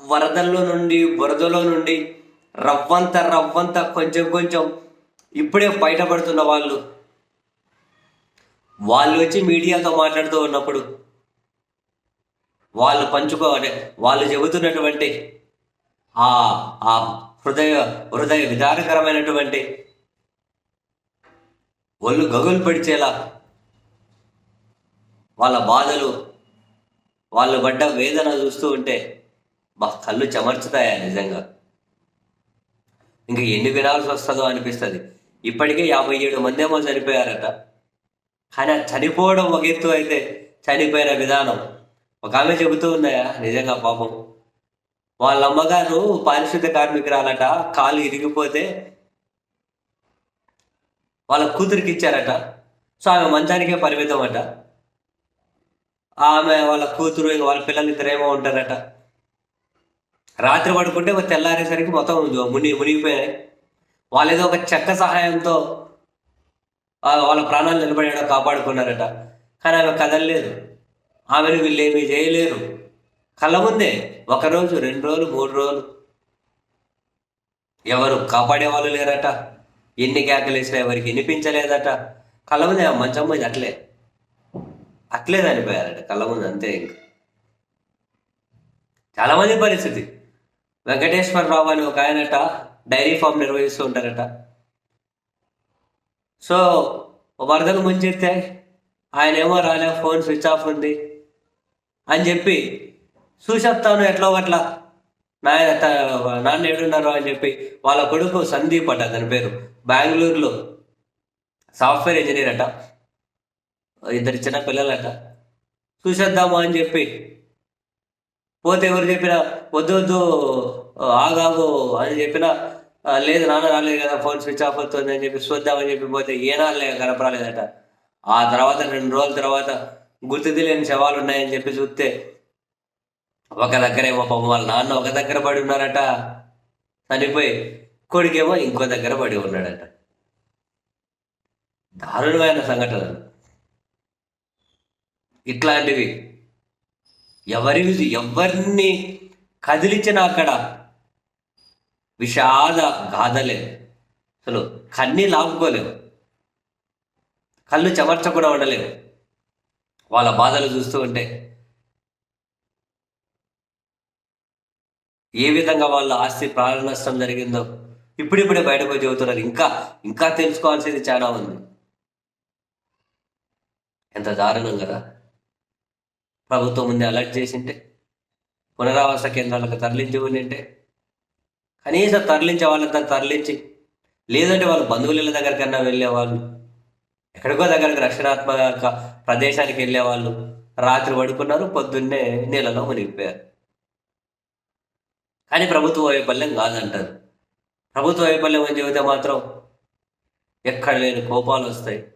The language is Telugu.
వరదల్లో నుండి బురదలో నుండి రవ్వంత రవ్వంత కొంచెం కొంచెం ఇప్పుడే బయటపడుతున్న వాళ్ళు. వాళ్ళు వచ్చి మీడియాతో మాట్లాడుతూ ఉన్నప్పుడు వాళ్ళు పంచుకోవాలి వాళ్ళు చెబుతున్నటువంటి ఆ ఆ హృదయ హృదయ విధానకరమైనటువంటి ఒళ్ళు గగులు పడిచేలా వాళ్ళ బాధలు వాళ్ళు పడ్డ వేదన చూస్తూ ఉంటే మా కళ్ళు చెమర్చుతాయా నిజంగా? ఇంకా ఎన్ని వినాల్సి వస్తుందో అనిపిస్తుంది. ఇప్పటికే యాభై ఏడు మంది ఏమో చనిపోయారట. కానీ ఆ చనిపోవడం ఒక ఎత్తు అయితే చనిపోయిన విధానం. ఒక ఆమె చెబుతూ ఉన్నాయా? నిజంగా పాపం. వాళ్ళ అమ్మగారు పారిశుద్ధ కార్మికురాలట కాలు ఇరిగిపోతే వాళ్ళ కూతురికి ఇచ్చారట. సో ఆమె మంచానికే పరిమితం అట ఆమె వాళ్ళ కూతురు వాళ్ళ పిల్లలు ఇద్దరేమో ఉంటారట. రాత్రి పడుకుంటే ఒక తెల్లారేసరికి మొత్తం ముని మునిగిపోయాయి. వాళ్ళు ఏదో ఒక చెక్క సహాయంతో వాళ్ళ ప్రాణాలు నిలబడేలా కాపాడుకున్నారట. కానీ ఆమె కదలలేదు. ఆమెను వీళ్ళు చేయలేరు. కళ్ళ ముందే ఒక రోజు రెండు రోజులు మూడు రోజులు ఎవరు కాపాడే వాళ్ళు లేరట. ఎన్ని కేకలేసినా ఎవరికి వినిపించలేదట. కళ్ళ ముందే ఆ మంచం మీద అట్లే అట్లే చనిపోయారట కళ్ళ ముందు అంతే ఇంకా. చాలామంది పరిస్థితి. వెంకటేశ్వరరావు అని ఒక ఆయనట డైరీ ఫామ్ నిర్వహిస్తూ ఉంటారట. సో వరదలు ముంచెత్తే ఆయన ఏమో రాలే ఫోన్ స్విచ్ ఆఫ్ ఉంది అని చెప్పి చూసేస్తాను ఎట్లా ఒకట్లా నాయన త- నాన్న ఎడున్నారు అని చెప్పి వాళ్ళ కొడుకు సందీప్ అట దాని పేరు. బెంగళూరులో సాఫ్ట్వేర్ ఇంజనీర్ అట. ఇద్దరు చిన్న పిల్లలట. చూసేద్దాము అని చెప్పి పోతే ఎవరు చెప్పినా వద్దు వద్దు ఆగాగు అని చెప్పినా లేదు నాన్న రాలేదు కదా ఫోన్ స్విచ్ ఆఫ్ అవుతుంది అని చెప్పి చూద్దామని చెప్పి పోతే ఏనాలే కనపరాలేదట ఆ తర్వాత రెండు రోజుల తర్వాత గుర్తు తెలియని శవాలు ఉన్నాయని చెప్పి చూస్తే ఒక దగ్గరేమో పాపం వాళ్ళ నాన్న ఒక దగ్గర పడి ఉన్నారట. చనిపోయి కొడుకేమో ఇంకో దగ్గర పడి ఉన్నాడట. దారుణమైన సంఘటనలు. ఇట్లాంటివి ఎవరి ఎవరిని కదిలించినా అక్కడ విషాద గాథలే అసలు కన్నీ లాపుకోలేవు కళ్ళు చెమర్చకుండా ఉండలేవు వాళ్ళ బాధలు చూస్తూ ఉంటే. ఏ విధంగా వాళ్ళ ఆస్తి ప్రాణ నష్టం జరిగిందో ఇప్పుడిప్పుడే బయటకు చెబుతున్నారు ఇంకా ఇంకా తెలుసుకోవాల్సింది చాలా ఉంది ఎంత దారుణం కదా. ప్రభుత్వం ముందే అలర్ట్ చేసింటే పునరావాస కేంద్రాలకు తరలించి ఉండింటే కనీసం తరలించే వాళ్ళంతా తరలించి లేదంటే వాళ్ళు బంధువుల దగ్గరికన్నా వెళ్ళేవాళ్ళు ఎక్కడికో దగ్గరకు రక్షణాత్మక ప్రదేశానికి వెళ్ళేవాళ్ళు రాత్రి పడుకున్నారు పొద్దున్నే నీళ్ళలో మునిగిపోయారు. కానీ ప్రభుత్వ వైఫల్యం కాదంటారు. ప్రభుత్వ వైఫల్యం అని చెబితే మాత్రం ఎక్కడ లేని కోపాలు వస్తాయి.